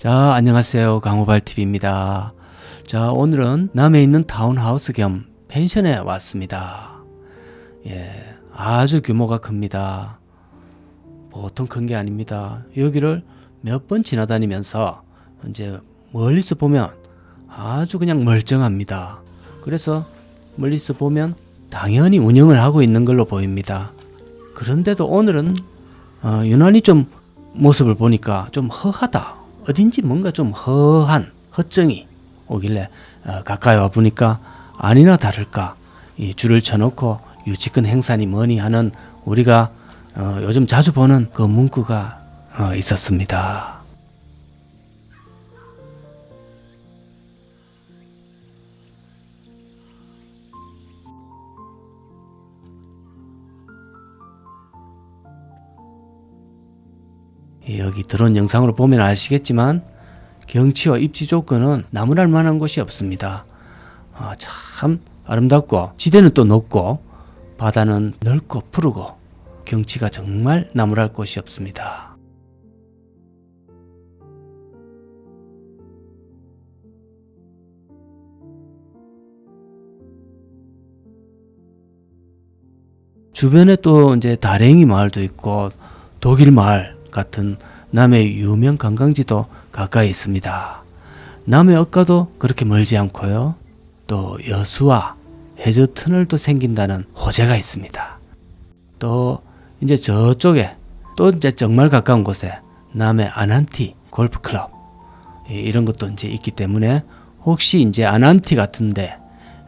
자, 안녕하세요. 강호발TV입니다. 자, 오늘은 남해 있는 타운하우스 겸 펜션에 왔습니다. 예, 아주 규모가 큽니다. 보통 큰 게 아닙니다. 여기를 몇 번 지나다니면서 이제 멀리서 보면 아주 그냥 멀쩡합니다. 그래서 멀리서 보면 당연히 운영을 하고 있는 걸로 보입니다. 그런데도 오늘은 어, 유난히 좀 모습을 보니까 좀 허하다. 어딘지 뭔가 좀 허한 허정이 오길래 어, 가까이 와 보니까 아니나 다를까 이 줄을 쳐놓고 유치권 행사니 뭐니 하는 우리가 어, 요즘 자주 보는 그 문구가 어, 있었습니다. 여기 들어온 영상으로 보면 아시겠지만 경치와 입지 조건은 나무랄 만한 곳이 없습니다. 아, 참 아름답고 지대는 또 높고 바다는 넓고 푸르고 경치가 정말 나무랄 곳이 없습니다. 주변에 또 이제 다랭이 마을도 있고 독일 마을 같은 남해 유명 관광지도 가까이 있습니다. 남해 억가도 그렇게 멀지 않고요. 또 여수와 해저 터널도 생긴다는 호재가 있습니다. 또 이제 저쪽에 또 이제 정말 가까운 곳에 남해 아난티 골프 클럽 이- 이런 것도 이제 있기 때문에 혹시 이제 아난티 같은데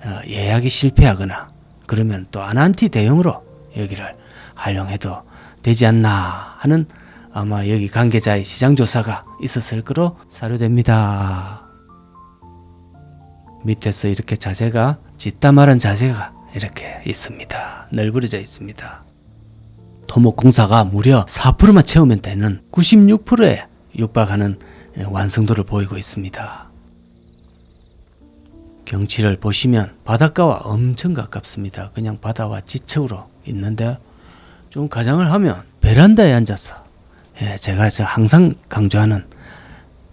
어, 예약이 실패하거나 그러면 또 아난티 대용으로 여기를 활용해도 되지 않나 하는 아마 여기 관계자의 시장 조사가 있었을 거로 사료됩니다. 밑에서 이렇게 자재가 짓다말한 자재가 이렇게 있습니다. 널브러져 있습니다. 토목 공사가 무려 4%만 채우면 되는 96%에 육박하는 완성도를 보이고 있습니다. 경치를 보시면 바닷가와 엄청 가깝습니다. 그냥 바다와 지척으로 있는데 좀 가장을 하면 베란다에 앉아서 예, 제가 저 항상 강조하는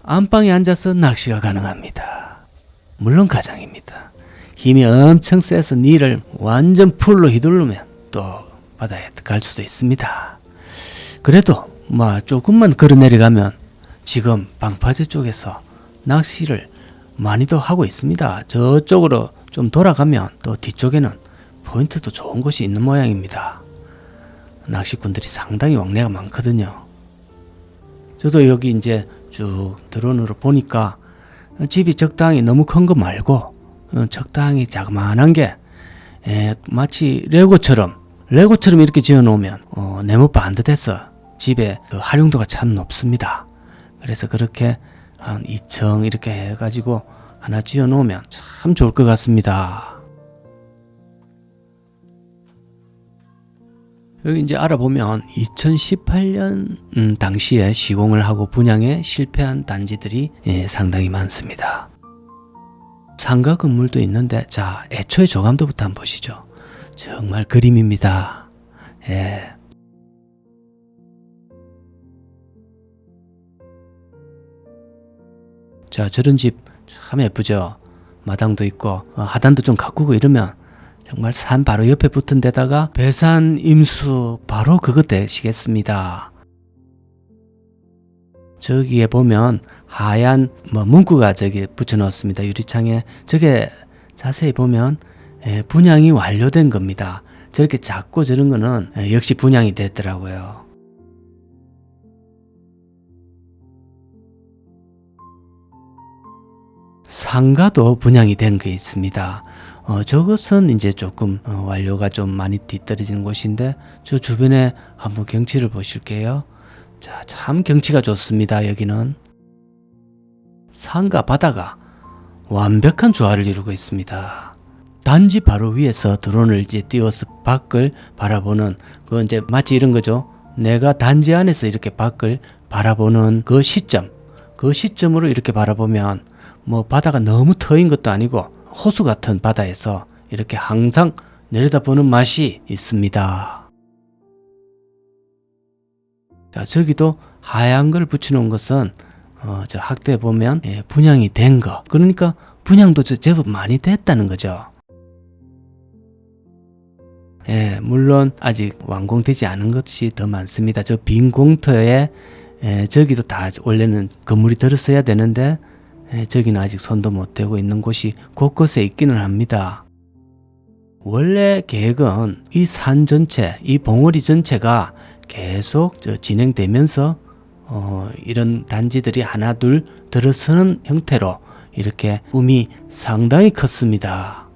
안방에 앉아서 낚시가 가능합니다. 물론 가장입니다. 힘이 엄청 세서 니를 완전 풀로 휘두르면 또 바다에 갈 수도 있습니다. 그래도 뭐 조금만 걸어 내려가면 지금 방파제 쪽에서 낚시를 많이도 하고 있습니다. 저쪽으로 좀 돌아가면 또 뒤쪽에는 포인트도 좋은 곳이 있는 모양입니다. 낚시꾼들이 상당히 왕래가 많거든요. 저도 여기 이제 쭉 드론으로 보니까 집이 적당히 너무 큰 거 말고 어, 적당히 자그마한 게 에, 마치 레고처럼 레고처럼 이렇게 지어 놓으면 어, 네모 반듯해서 집에 그 활용도가 참 높습니다. 그래서 그렇게 한 2층 이렇게 해가지고 하나 지어 놓으면 참 좋을 것 같습니다. 여기 이제 알아보면 2018년 음, 당시에 시공을 하고 분양에 실패한 단지들이 예, 상당히 많습니다. 상가 건물도 있는데 자 애초에 조감도부터 한번 보시죠. 정말 그림입니다. 예. 자 저런 집 참 예쁘죠. 마당도 있고 어, 하단도 좀 가꾸고 이러면 정말 산 바로 옆에 붙은 데다가 배산 임수 바로 그거 되시겠습니다. 저기에 보면 하얀 뭐 문구가 저기 붙여 넣었습니다. 유리창에 저게 자세히 보면 예, 분양이 완료된 겁니다. 저렇게 작고 저런 거는 예, 역시 분양이 됐더라고요. 상가도 분양이 된 게 있습니다. 어, 저것은 이제 조금 어, 완료가 좀 많이 뒤떨어지는 곳인데 저 주변에 한번 경치를 보실게요. 자, 참 경치가 좋습니다. 여기는 산과 바다가 완벽한 조화를 이루고 있습니다. 단지 바로 위에서 드론을 이제 띄워서 밖을 바라보는 그 이제 마치 이런 거죠. 내가 단지 안에서 이렇게 밖을 바라보는 그 시점, 그 시점으로 이렇게 바라보면 뭐 바다가 너무 터인 것도 아니고 호수 같은 바다에서 이렇게 항상 내려다보는 맛이 있습니다. 자, 저기도 하얀 걸 붙여놓은 것은 어, 저 학대 보면 예, 분양이 된 거. 그러니까 분양도 저 제법 많이 됐다는 거죠. 예, 물론 아직 완공되지 않은 것이 더 많습니다. 저 빈 공터에 예, 저기도 다 원래는 건물이 들었어야 되는데 예, 저기는 아직 손도 못 대고 있는 곳이 곳곳에 있기는 합니다. 원래 계획은 이 산 전체, 이 봉우리 전체가 계속 저 진행되면서 어, 이런 단지들이 하나 둘 들어서는 형태로 이렇게 꿈이 상당히 컸습니다.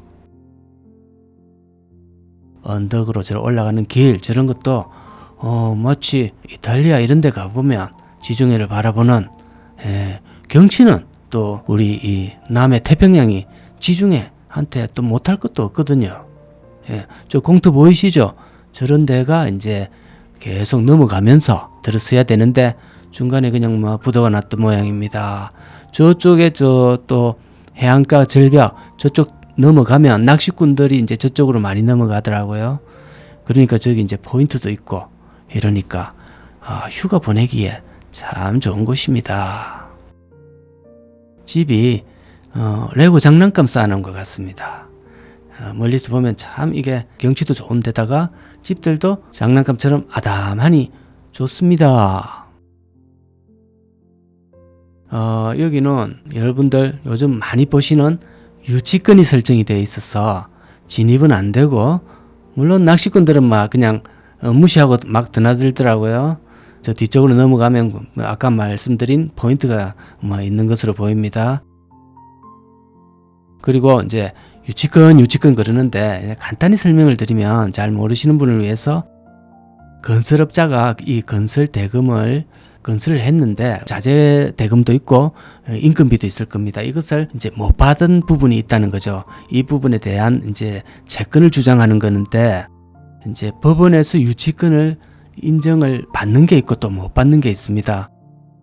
언덕으로 저 올라가는 길 저런 것도 어, 마치 이탈리아 이런 데 가보면 지중해를 바라보는 예, 경치는 또 우리 이 남해 태평양이 지중해 한테 또 못할 것도 없거든요. 예, 저 공터 보이시죠? 저런 데가 이제 계속 넘어가면서 들었어야 되는데 중간에 그냥 뭐 부도가 났던 모양입니다. 저쪽에 저 또 해안가 절벽 저쪽 넘어가면 낚시꾼들이 이제 저쪽으로 많이 넘어가더라고요. 그러니까 저기 이제 포인트도 있고 이러니까 아, 휴가 보내기에 참 좋은 곳입니다. 집이 어, 레고 장난감 쌓아놓은 것 같습니다. 어, 멀리서 보면 참 이게 경치도 좋은데다가 집들도 장난감처럼 아담하니 좋습니다. 어, 여기는 여러분들 요즘 많이 보시는 유치권이 설정이 되어 있어서 진입은 안 되고 물론 낚시꾼들은 막 그냥 어, 무시하고 막 드나들더라고요. 저 뒤쪽으로 넘어가면 뭐 아까 말씀드린 포인트가 뭐 있는 것으로 보입니다. 그리고 이제 유치권 유치권 그러는데 간단히 설명을 드리면 잘 모르시는 분을 위해서 건설업자가 이 건설 대금을 건설을 했는데 자재 대금도 있고 어, 인건비도 있을 겁니다. 이것을 이제 못 받은 부분이 있다는 거죠. 이 부분에 대한 이제 채권을 주장하는 거는데 이제 법원에서 유치권을 인정을 받는 게 있고 또 못 받는 게 있습니다.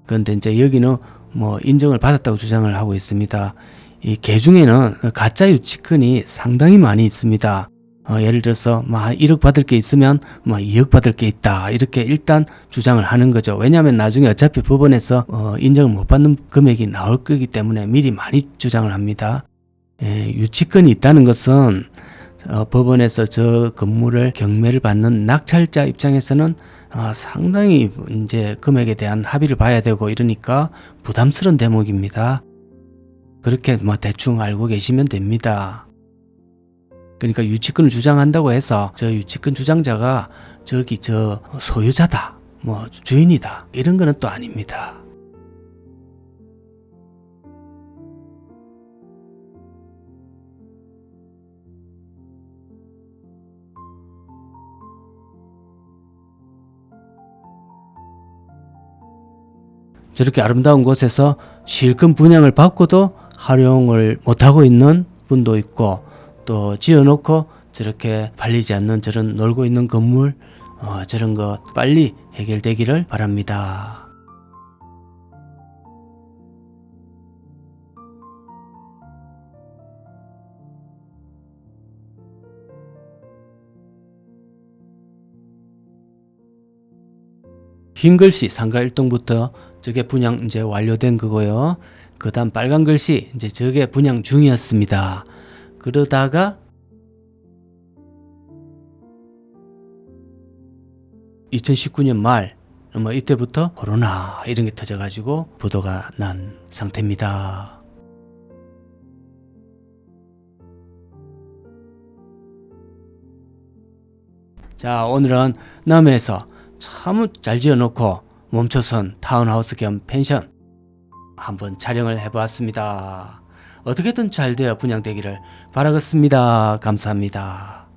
그런데 이제 여기는 뭐 인정을 받았다고 주장을 하고 있습니다. 이 개 중에는 가짜 유치권이 상당히 많이 있습니다. 어, 예를 들어서 뭐 1억 받을 게 있으면 뭐 2억 받을 게 있다 이렇게 일단 주장을 하는 거죠. 왜냐하면 나중에 어차피 법원에서 어, 인정을 못 받는 금액이 나올 거기 때문에 미리 많이 주장을 합니다. 예, 유치권이 있다는 것은 어, 법원에서 저 건물을 경매를 받는 낙찰자 입장에서는 어, 상당히 이제 금액에 대한 합의를 봐야 되고 이러니까 부담스러운 대목입니다. 그렇게 뭐 대충 알고 계시면 됩니다. 그러니까 유치권을 주장한다고 해서 저 유치권 주장자가 저기 저 소유자다, 뭐 주인이다 이런 거는 또 아닙니다. 저렇게 아름다운 곳에서 실컷 분양을 받고도 활용을 못하고 있는 분도 있고 또 지어놓고 저렇게 팔리지 않는 저런 놀고 있는 건물 어, 저런 거 빨리 해결되기를 바랍니다. 흰 글씨 상가 1동부터 저게 분양 이제 완료된 거고요. 그 다음 빨간 글씨 이제 저게 분양 중이었습니다. 그러다가 2019년 말, 뭐 이때부터 코로나 이런 게 터져가지고 부도가 난 상태입니다. 자, 오늘은 남해에서 참 잘 지어놓고 멈춰선 타운하우스 겸 펜션 한번 촬영을 해보았습니다. 어떻게든 잘 되어 분양되기를 바라겠습니다. 감사합니다.